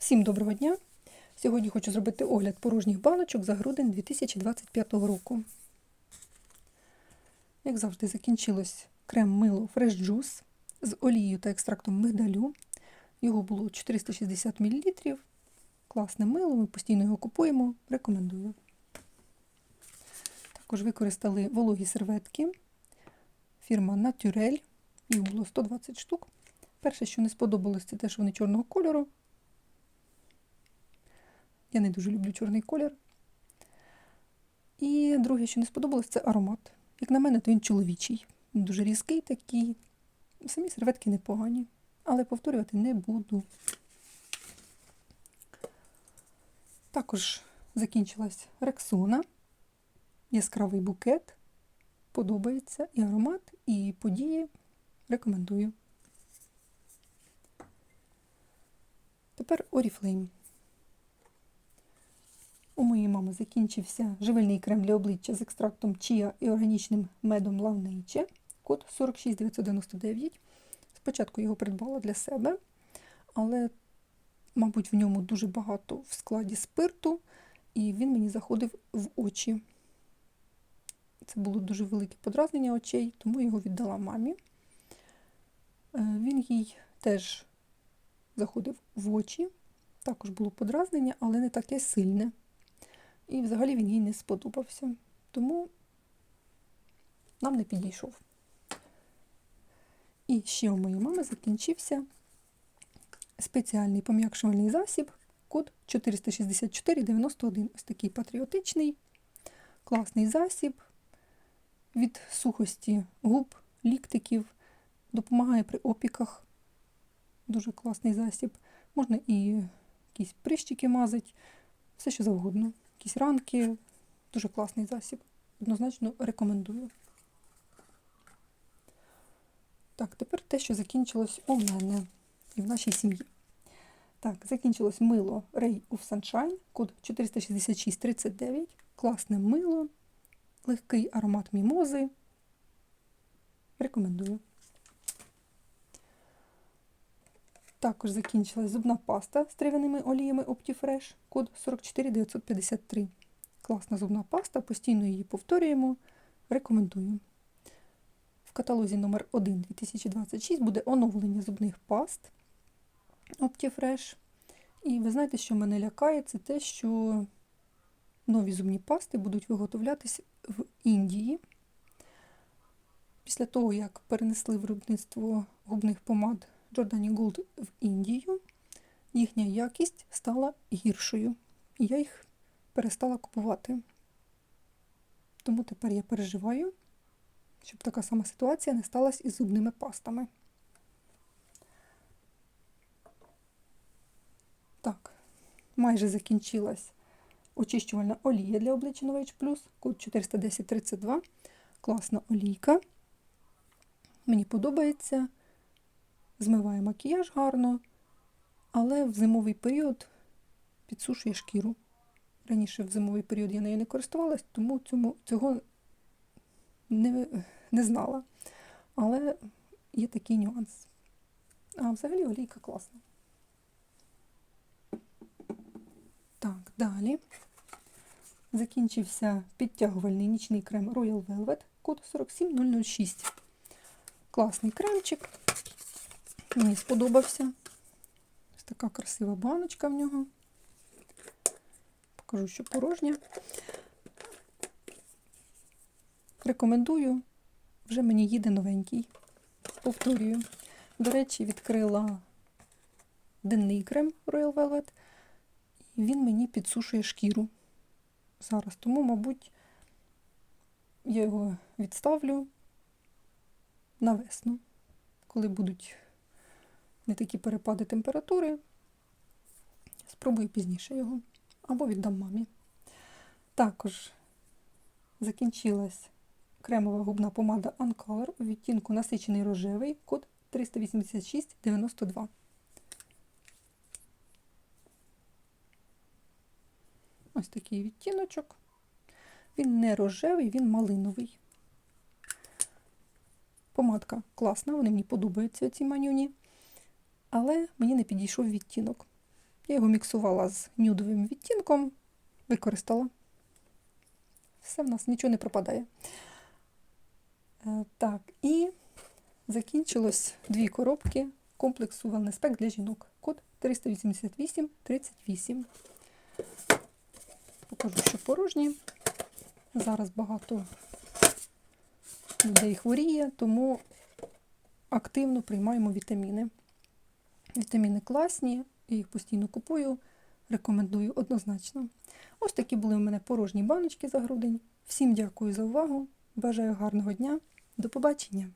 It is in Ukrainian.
Всім доброго дня! Сьогодні хочу зробити огляд порожніх баночок за грудень 2025 року. Як завжди, закінчилось крем мило Fresh Juice з олією та екстрактом мигдалю. Його було 460 мл. Класне мило, ми постійно його купуємо. Рекомендую. Також використали вологі серветки. Фірма Naturel. Їх було 120 штук. Перше, що не сподобалось, це те, що вони чорного кольору. Я не дуже люблю чорний колір. І друге, що не сподобалось, це аромат. Як на мене, то він чоловічий. Він дуже різкий такий. Самі серветки непогані, але повторювати не буду. Також закінчилась рексона. Яскравий букет. Подобається і аромат, і події. Рекомендую. Тепер Oriflame. Мами закінчився живильний крем для обличчя з екстрактом чія і органічним медом Nature, код 46999. Спочатку його придбала для себе, але, мабуть, в ньому дуже багато в складі спирту, і він мені заходив в очі. Це було дуже велике подразнення очей, тому його віддала мамі. Він їй теж заходив в очі, також було подразнення, але не таке сильне. І взагалі він їй не сподобався. Тому нам не підійшов. І ще у моєї мами закінчився спеціальний пом'якшувальний засіб, код 46491. Ось такий патріотичний, класний засіб від сухості губ, ліктиків, допомагає при опіках. Дуже класний засіб. Можна і якісь прищики мазати, все що завгодно якісь ранки. Дуже класний засіб. Однозначно рекомендую. Так, тепер те, що закінчилось у мене і в нашій сім'ї. Так, закінчилось мило Ray of Sunshine, код 46639. Класне мило, легкий аромат мімози. Рекомендую. Також закінчилась зубна паста з трав'яними оліями Optifresh, код 44953. Класна зубна паста, постійно її повторюємо. Рекомендую. В каталозі номер 1 2026 буде оновлення зубних паст Optifresh. І ви знаєте, що мене лякає, це те, що нові зубні пасти будуть виготовлятись в Індії. Після того, як перенесли виробництво губних помад Giordani Gold в Індію, їхня якість стала гіршою. І я їх перестала купувати. Тому тепер я переживаю, щоб така сама ситуація не сталася із зубними пастами. Так, майже закінчилась очищувальна олія для обличчя Novage Plus, код 41032. Класна олійка. Мені подобається змиває макіяж гарно, але в зимовий період підсушує шкіру. Раніше в зимовий період я нею не користувалась, тому цьому, цього не, не знала. Але є такий нюанс. А взагалі олійка класна. Так, далі. Закінчився підтягувальний нічний крем Royal Velvet, код 47006. Класний кремчик. Мені сподобався. Ось така красива баночка в нього. Покажу, що порожня. Рекомендую, вже мені їде новенький. Повторюю. До речі, відкрила денний крем Royal Velvet, і він мені підсушує шкіру зараз. Тому, мабуть, я його відставлю на весну, коли будуть не такі перепади температури. Спробую пізніше його або віддам мамі. Також закінчилась кремова губна помада Uncolor у відтінку насичений рожевий, код 38692. Ось такий відтіночок. Він не рожевий, він малиновий. Помадка класна, вони мені подобаються ці манюні але мені не підійшов відтінок. Я його міксувала з нюдовим відтінком, використала. Все в нас нічого не пропадає. Е, Так, і закінчилось дві коробки комплексу Wellness для жінок. Код 388-38. Покажу, що порожні. Зараз багато людей хворіє, тому активно приймаємо вітаміни. Вітаміни класні, я їх постійно купую, рекомендую однозначно. Ось такі були у мене порожні баночки за грудень. Всім дякую за увагу. Бажаю гарного дня. До побачення!